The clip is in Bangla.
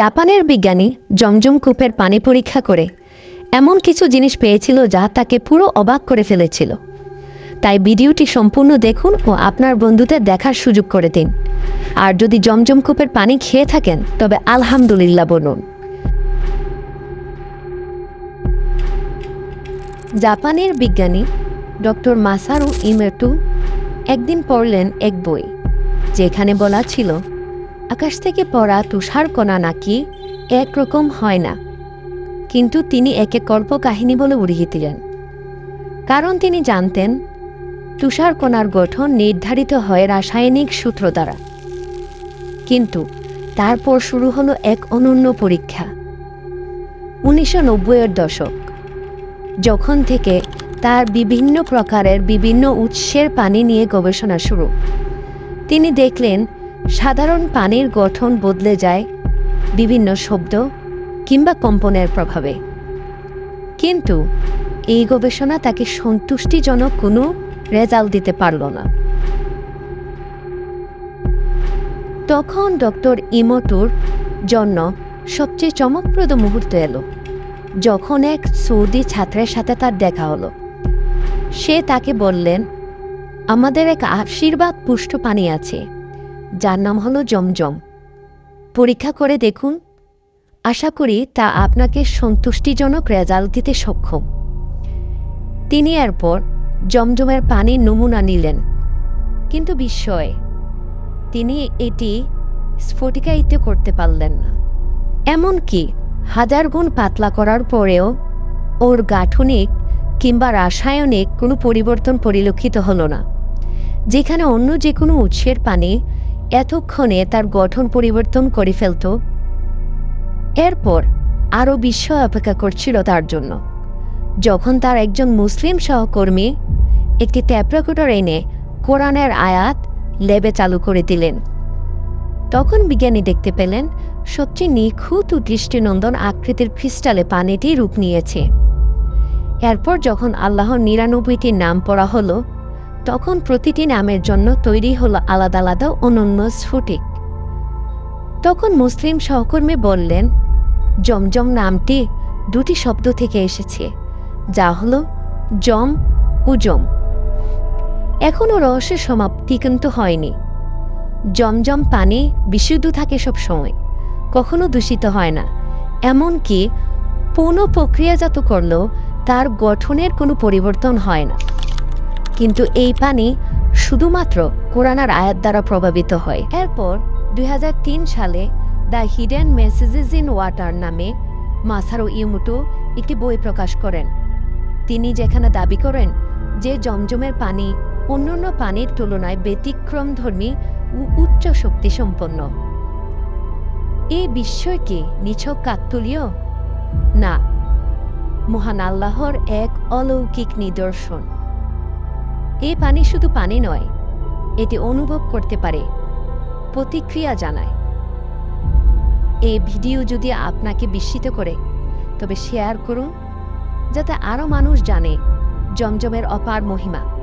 জাপানের বিজ্ঞানী জমজম কূপের পানি পরীক্ষা করে এমন কিছু জিনিস পেয়েছিল যা তাকে পুরো অবাক করে ফেলেছিল। তাই ভিডিওটি সম্পূর্ণ দেখুন ও আপনার বন্ধুদের দেখার সুযোগ করে দিন। আর যদি জমজম কূপের পানি খেয়ে থাকেন, তবে আলহামদুলিল্লাহ বলুন। জাপানের বিজ্ঞানী ডক্টর মাসারু ইমেটু একদিন পড়লেন এক বই, যেখানে বলা ছিল আকাশ থেকে পড়া তুষার কণা নাকি একরকম হয় না। কিন্তু তিনি একে কল্পকাহিনী বলে উড়িয়ে দিলেন। কারণ তিনি জানতেন, তুষার কণার গঠন নির্ধারিত হয় রাসায়নিক সূত্র দ্বারা। কিন্তু তারপর শুরু হলো এক অনন্য পরীক্ষা। উনিশশো নব্বইয়ের দশক, যখন থেকে তার বিভিন্ন প্রকারের বিভিন্ন উৎসের পানি নিয়ে গবেষণা শুরু, তিনি দেখলেন সাধারণ পানির গঠন বদলে যায় বিভিন্ন শব্দ কিংবা কম্পনের প্রভাবে। কিন্তু এই গবেষণা তাকে সন্তুষ্টিজনক কোনো রেজাল্ট দিতে পারল না। তখন ডক্টর ইমোটুর জন্য সবচেয়ে চমকপ্রদ মুহূর্ত এলো, যখন এক সৌদি ছাত্রের সাথে তার দেখা হলো। সে তাকে বললেন, আমাদের এক আশীর্বাদ পুষ্ট পানি আছে। যার নাম হলো জমজম। পরীক্ষা করে দেখুন। আশা করি তা আপনাকে সন্তুষ্টিজনক রেজাল্ট দিতে সক্ষম। তিনি এরপর জমজমের পানির নমুনা নিলেন। কিন্তু বিস্ময়, তিনি এটি স্ফটিকায়িত করতে পারলেন না। এমনকি হাজার গুণ পাতলা করার পরেও ওর গাঠনিক কিংবা রাসায়নিক কোনো পরিবর্তন পরিলক্ষিত হলো না। যেখানে অন্য যে কোনো উৎসের পানি এতক্ষণে তার গঠন পরিবর্তন করে ফেলত। এরপর আরও বিস্ময় অপেক্ষা করছিল তার জন্য। যখন তার একজন মুসলিম সহকর্মী একটি ট্যাপ্রাকুটার এনে কোরআনের আয়াত লেবে চালু করে দিলেন, তখন বিজ্ঞানী দেখতে পেলেন সবচেয়ে নিখুঁত ও দৃষ্টিনন্দন আকৃতির ক্রিস্টালে পানিটি রূপ নিয়েছে। এরপর যখন আল্লাহর নিরানব্বইটির নাম পড়া হলো তখন প্রতিটি নামের জন্য তৈরি হলো আলাদা আলাদা অনন্য স্ফুটিক। তখন মুসলিম সহকর্মী বললেন, জমজম নামটি দুটি শব্দ থেকে এসেছে, যা হলো জম ও জম। এখনও রহস্যের সমাপ্তি কিন্তু হয়নি। জমজম পানি বিশুদ্ধ থাকে সব সময়, কখনো দূষিত হয় না। এমনকি পুনঃ প্রক্রিয়াজাত করলেও তার গঠনের কোনো পরিবর্তন হয় না। কিন্তু এই পানি শুধুমাত্র কোরআনার আয়াত দ্বারা প্রভাবিত হয়। এরপর দুই হাজার তিন সালে the hidden messages in water নামে মাসারো ইউমুটো একটি বই প্রকাশ করেন। তিনি যেখানে দাবি করেন যে জমজমের পানি অন্যান্য পানির তুলনায় ব্যতিক্রমধর্মী ও উচ্চ শক্তি সম্পন্ন এই বিস্ময় কি নিছক কাকতুলীয়? না, মহান আল্লাহর এক অলৌকিক নিদর্শন। এই পানি শুধু পানি নয়, এটি অনুভব করতে পারে, প্রতিক্রিয়া জানায়। এই ভিডিও যদি আপনাকে বিস্মিত করে, তবে শেয়ার করুন, যাতে আরও মানুষ জানে জমজমের অপার মহিমা।